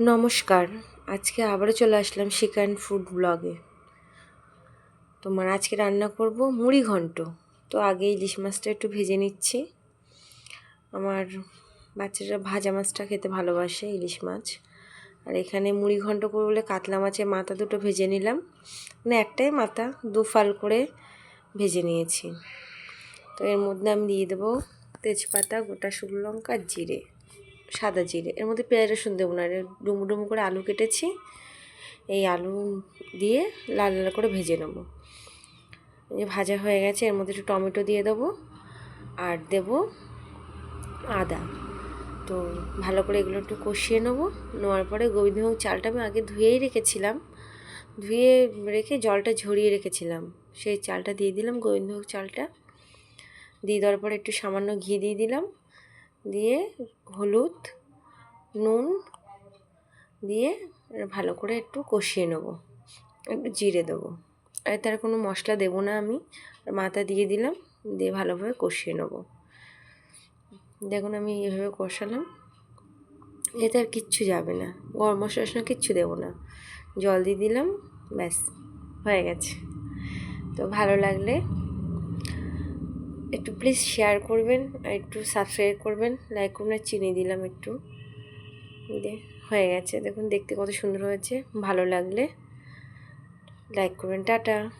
নমস্কার। আজকে আবারও চলে আসলাম চিকেন ফুড ব্লগে। তোমার আজকে রান্না করব মুড়ি ঘন্ট। তো আগে ইলিশ মাছটা একটু ভেজে নিচ্ছি। আমার বাচ্চারা ভাজা মাছটা খেতে ভালোবাসে ইলিশ মাছ। আর এখানে মুড়ি ঘন্ট করব বলে কাতলা মাছের মাথা দুটো ভেজে নিলাম। মানে একটাই মাথা, দু ফাল করে ভেজে নিয়েছি। তো এর মধ্যে আমি দিয়ে দেবো তেজপাতা, গোটা শুকনো লঙ্কা জিরে। সাদা জিরে, এর মধ্যে পেঁয়াজ রসুন দেবো না ডুমু ডুমো করে আলু কেটেছি। এই আলু দিয়ে লাল লাল করে ভেজে নেব। ভাজা হয়ে গেছে, এর মধ্যে একটু টমেটো দিয়ে দেবো আর দেব আদা। তো ভালো করে এগুলো একটু কষিয়ে নেব, নেওয়ার পরে গোবিন্দভোগ চালটা আমি আগে ধুয়েই রেখেছিলাম। ধুয়ে রেখে জলটা ঝরিয়ে রেখেছিলাম, সেই চালটা দিয়ে দিলাম গোবিন্দভোগ চালটা। দিয়ে দেওয়ার পরে একটু সামান্য ঘি দিয়ে দিলাম। দিয়ে হলুদ, নুন দিয়ে ভালো করে একটু কষিয়ে নেব। একটু জিরে দেবো। আর তার কোনো মশলা দেবো না আমি। মাথা দিয়ে দিলাম, দিয়ে ভালোভাবে কষিয়ে নেব। দেখুন আমি এভাবে কষালাম। এতে আর কিচ্ছু যাবে না। গরম মশলা টশলা কিচ্ছু দেবো না। জল দিয়ে দিলাম, ব্যাস, হয়ে গেছে। তো ভালো লাগলে একটু প্লিজ শেয়ার করবেন, আর একটু সাবস্ক্রাইব করবেন। লাইক করুন, আর চিনি দিলাম একটু। হয়ে গেছে। দেখুন, দেখতে কত সুন্দর হয়েছে। ভালো লাগলে লাইক করবেন। টাটা।